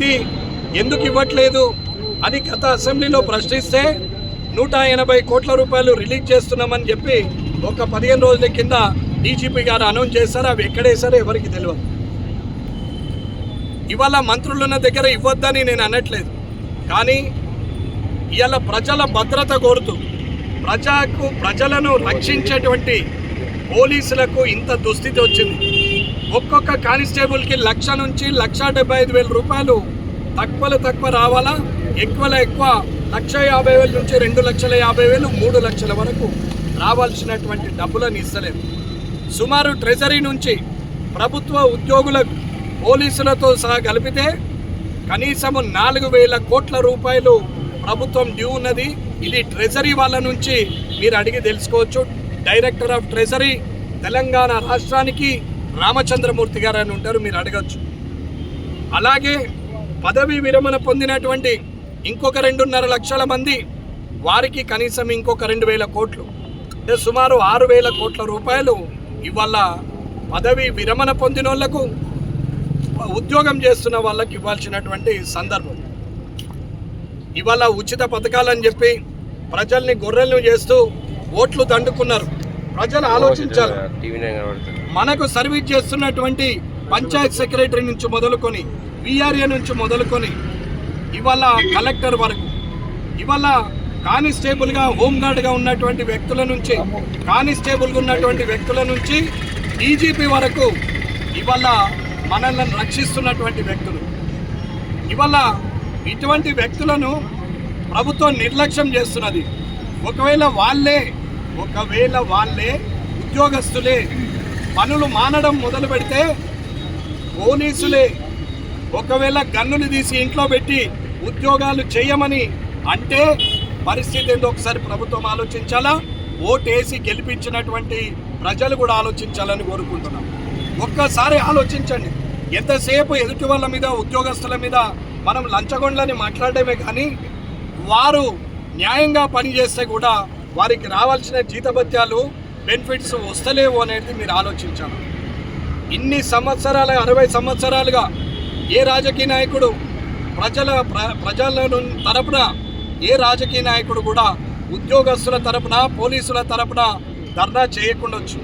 ఉంది ఎందుకు ఇవ్వట్లేదు అని గత అసెంబ్లీలో ప్రశ్నిస్తే నూట ఎనభై కోట్ల రూపాయలు రిలీజ్ చేస్తున్నామని చెప్పి ఒక పదిహేను రోజుల కింద డీజీపీ గారు అనౌన్స్ చేశారు. అవి ఎక్కడేసారో ఎవరికి తెలియదు. ఇవాళ మంత్రులున్న దగ్గర ఇవ్వద్దని నేను అనట్లేదు. కానీ ఇవాళ ప్రజల భద్రత కోరుతూ ప్రజలకు ప్రజలను రక్షించేటువంటి పోలీసులకు ఇంత దుస్థితి వచ్చింది. ఒక్కొక్క కానిస్టేబుల్కి లక్ష నుంచి లక్ష డెబ్బై ఐదు వేల రూపాయలు. తక్కువలో తక్కువ రావాలా? ఎక్కువలో ఎక్కువ లక్ష యాభై వేల నుంచి రెండు లక్షల యాభై వేలు మూడు లక్షల వరకు రావాల్సినటువంటి డబ్బులను ఇస్తలేదు. సుమారు ట్రెజరీ నుంచి ప్రభుత్వ ఉద్యోగులకు పోలీసులతో సహా కలిపితే కనీసము నాలుగు వేల కోట్ల రూపాయలు ప్రభుత్వం డ్యూ ఉన్నది. ఇది ట్రెజరీ వాళ్ళ నుంచి మీరు అడిగి తెలుసుకోవచ్చు. డైరెక్టర్ ఆఫ్ ట్రెజరీ తెలంగాణ రాష్ట్రానికి రామచంద్రమూర్తి గారు అని ఉంటారు మీరు అడగచ్చు. అలాగే పదవి విరమణ పొందినటువంటి ఇంకొక రెండున్నర లక్షల మంది వారికి కనీసం ఇంకొక రెండు వేల కోట్లు అంటే సుమారు ఆరు వేల కోట్ల రూపాయలు ఇవాళ పదవి విరమణ పొందిన వాళ్ళకు ఉద్యోగం చేస్తున్న వాళ్ళకి ఇవ్వాల్సినటువంటి సందర్భం. ఇవాళ ఉచిత పథకాలని చెప్పి ప్రజల్ని గొర్రెలను చేస్తూ ఓట్లు దండుకున్నారు. ప్రజలు ఆలోచించాలి. మనకు సర్వీస్ చేస్తున్నటువంటి పంచాయత్ సెక్రటరీ నుంచి మొదలుకొని విఆర్ఏ నుంచి మొదలుకొని ఇవాళ కలెక్టర్ వరకు ఇవాళ కానిస్టేబుల్గా హోంగార్డ్గా ఉన్నటువంటి వ్యక్తుల నుంచి కానిస్టేబుల్గా ఉన్నటువంటి వ్యక్తుల నుంచి డీజీపీ వరకు ఇవాళ మనల్ని రక్షిస్తున్నటువంటి వ్యక్తులు. ఇవాళ ఇటువంటి వ్యక్తులను ప్రభుత్వం నిర్లక్ష్యం చేస్తున్నది. ఒకవేళ వాళ్ళే ఒకవేళ వాళ్ళే ఉద్యోగస్తులే పనులు మానడం మొదలు పెడితే పోలీసులే ఒకవేళ గన్నులు తీసి ఇంట్లో పెట్టి ఉద్యోగాలు చేయమని అంటే పరిస్థితి ఏందో ఒకసారి ప్రభుత్వం ఆలోచించాలా? ఓటేసి గెలిపించినటువంటి ప్రజలు కూడా ఆలోచించాలని కోరుకుంటున్నాం. ఒక్కసారి ఆలోచించండి. ఎంతసేపు ఎదుటి వాళ్ళ మీద ఉద్యోగస్తుల మీద మనం లంచగొండలని మాట్లాడమే కానీ వారు న్యాయంగా పనిచేస్తే కూడా వారికి రావాల్సిన జీతభత్యాలు బెనిఫిట్స్ వస్తలేవు అనేది మీరు ఆలోచించాలి. ఇన్ని సంవత్సరాల అరవై సంవత్సరాలుగా ఏ రాజకీయ నాయకుడు ప్రజల ప్ర- ప్రజల తరపున ఏ రాజకీయ నాయకుడు కూడా ఉద్యోగస్తుల తరపున పోలీసుల తరపున ధర్నా చేయకుండొచ్చు.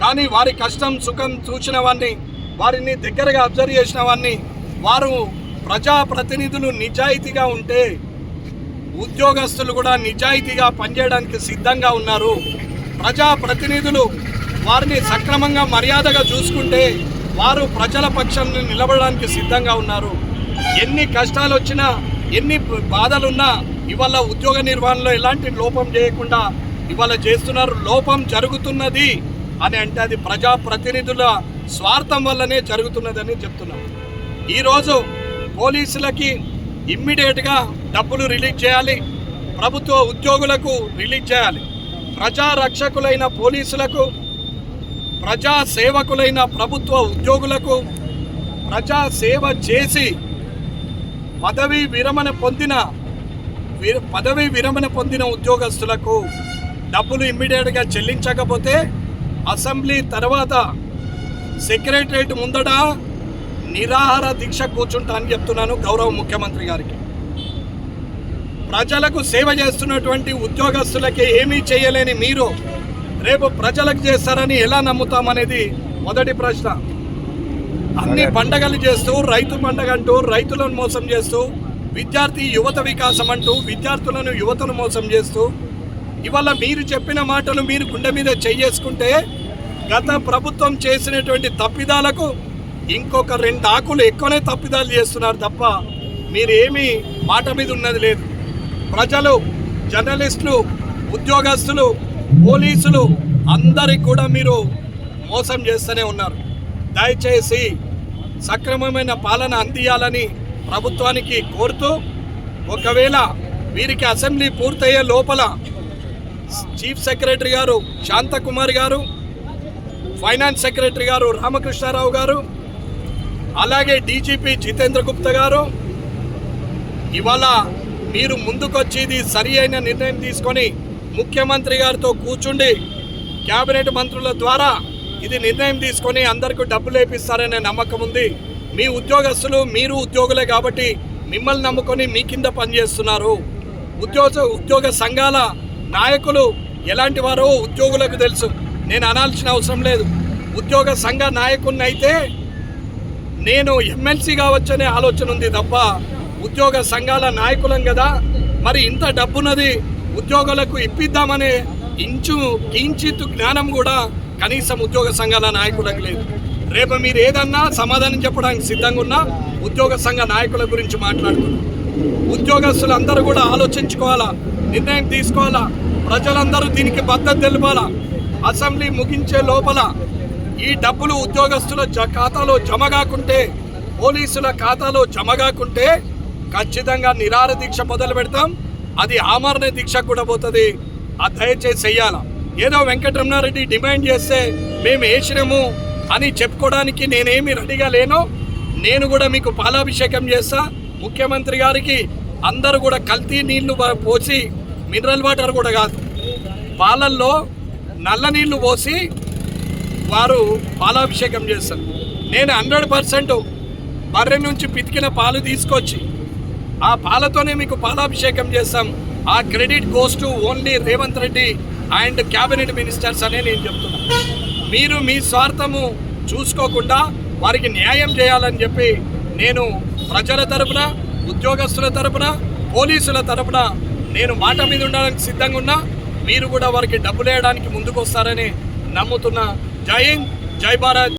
కానీ వారి కష్టం సుఖం చూసిన వారిని వారిని దగ్గరగా అబ్జర్వ్ చేసిన వారిని వారు ప్రజాప్రతినిధులు నిజాయితీగా ఉంటే ఉద్యోగస్తులు కూడా నిజాయితీగా పనిచేయడానికి సిద్ధంగా ఉన్నారు. ప్రజా ప్రతినిధులు వారిని సక్రమంగా మర్యాదగా చూసుకుంటే వారు ప్రజల పక్షాన్ని నిలబడడానికి సిద్ధంగా ఉన్నారు. ఎన్ని కష్టాలు వచ్చినా ఎన్ని బాధలున్నా ఇవాళ ఉద్యోగ నిర్వహణలో ఎలాంటి లోపం చేయకుండా ఇవాళ చేస్తున్నారు. లోపం జరుగుతున్నది అని అంటే అది ప్రజా ప్రతినిధుల స్వార్థం వల్లనే జరుగుతున్నదని చెప్తున్నాం. ఈరోజు పోలీసులకి ఇమ్మీడియట్గా డబ్బులు రిలీజ్ చేయాలి. ప్రభుత్వ ఉద్యోగులకు రిలీజ్ చేయాలి. ప్రజా రక్షకులైన పోలీసులకు ప్రజా సేవకులైన ప్రభుత్వ ఉద్యోగులకు ప్రజా సేవ చేసి పదవి విరమణ పొందిన వి- పదవి విరమణ పొందిన ఉద్యోగస్తులకు డబ్బులు ఇమ్మీడియట్గా చెల్లించకపోతే అసెంబ్లీ తర్వాత సెక్రటరేట్ ముందట నిరాహార దీక్ష కూర్చుంటా అని చెప్తున్నాను గౌరవ ముఖ్యమంత్రి గారికి. ప్రజలకు సేవ చేస్తున్నటువంటి ఉద్యోగస్తులకి ఏమీ చేయలేని మీరు రేపు ప్రజలకు చేస్తారని ఎలా నమ్ముతామనేది మొదటి ప్రశ్న. అన్ని పండగలు చేస్తూ రైతు పండగ అంటూ రైతులను మోసం చేస్తూ విద్యార్థి యువత వికాసం అంటూ విద్యార్థులను యువతను మోసం చేస్తూ ఇవాళ మీరు చెప్పిన మాటలు మీరు గుండె మీద చేసుకుంటే గత ప్రభుత్వం చేసినటువంటి తప్పిదాలకు ఇంకొక రెండు ఆకులు ఎక్కువనే తప్పిదాలు చేస్తున్నారు తప్ప మీరేమీ మాట మీద ఉన్నది లేదు. ప్రజలు జర్నలిస్టులు ఉద్యోగస్తులు పోలీసులు అందరికి కూడా మీరు మోసం చేస్తూనే ఉన్నారు. దయచేసి సక్రమమైన పాలన అందియాలని ప్రభుత్వానికి కోరుతూ ఒకవేళ వీరికి అసెంబ్లీ పూర్తయ్యే లోపల చీఫ్ సెక్రటరీ గారు శాంతకుమార్ గారు ఫైనాన్స్ సెక్రటరీ గారు రామకృష్ణారావు గారు అలాగే డీజీపీ జితేంద్ర గుప్తా గారు ఇవాళ మీరు ముందుకొచ్చి ఇది సరి అయిన నిర్ణయం తీసుకొని ముఖ్యమంత్రి గారితో కూర్చుండి కేబినెట్ మంత్రుల ద్వారా ఇది నిర్ణయం తీసుకొని అందరికీ డబ్బులు వేపిస్తారనే నమ్మకం ఉంది. మీ ఉద్యోగస్తులు మీరు ఉద్యోగులే కాబట్టి మిమ్మల్ని నమ్ముకొని మీ కింద పనిచేస్తున్నారు. ఉద్యోగ ఉద్యోగ సంఘాల నాయకులు ఎలాంటి వారో ఉద్యోగులకు తెలుసు. నేను అనాల్సిన అవసరం లేదు. ఉద్యోగ సంఘ నాయకుడిని అయితే నేను ఎమ్మెల్సీ కావచ్చనే ఆలోచన ఉంది తప్ప ఉద్యోగ సంఘాల నాయకులం కదా మరి ఇంత డబ్బున్నది ఉద్యోగులకు ఇప్పిద్దామనే ఇంచు కించిత్ జ్ఞానం కూడా కనీసం ఉద్యోగ సంఘాల నాయకులకు లేదు. రేపు మీరు ఏదన్నా సమాధానం చెప్పడానికి సిద్ధంగా ఉన్నా ఉద్యోగ సంఘ నాయకుల గురించి మాట్లాడుతున్నాం ఉద్యోగస్తులందరూ కూడా ఆలోచించుకోవాలా? నిర్ణయం తీసుకోవాలా? ప్రజలందరూ దీనికి మద్దతు తెలపాలా? అసెంబ్లీ ముగించే లోపల ఈ డబ్బులు ఉద్యోగస్తుల జ- ఖాతాలో జమ కాకుంటే పోలీసుల ఖాతాలో జమ కాకుంటే ఖచ్చితంగా నిరార దీక్ష మొదలు పెడతాం. అది ఆమరణ దీక్ష కూడా పోతుంది. ఆ దయచేసి చెయ్యాల? ఏదో వెంకటరమణారెడ్డి డిమాండ్ చేస్తే మేము వేసినాము అని చెప్పుకోవడానికి నేనేమి రెడీగా లేను. నేను కూడా మీకు పాలాభిషేకం చేస్తా. ముఖ్యమంత్రి గారికి అందరూ కూడా కల్తీ నీళ్ళు పోసి మినరల్ వాటర్ కూడా కాదు. పాలల్లో నల్ల నీళ్ళు పోసి వారు పాలాభిషేకం చేస్తారు. నేను హండ్రెడ్ పర్సెంట్ బర్రె నుంచి పితికిన పాలు తీసుకొచ్చి ఆ పాలతోనే మీకు పాలాభిషేకం చేస్తాం. ఆ credit goes to only Revanth Reddy and cabinet ministers అనే నేను చెప్తున్నా. మీరు మీ స్వార్థము చూసుకోకుండా వారికి న్యాయం చేయాలని చెప్పి నేను ప్రజల తరపున ఉద్యోగస్తుల తరపున పోలీసుల తరపున నేను మాట మీద ఉండడానికి సిద్ధంగా ఉన్నా మీరు కూడా వారికి డబ్బులు వేయడానికి ముందుకు వస్తారని నమ్ముతున్నా. జై హింద్ జై భారత్.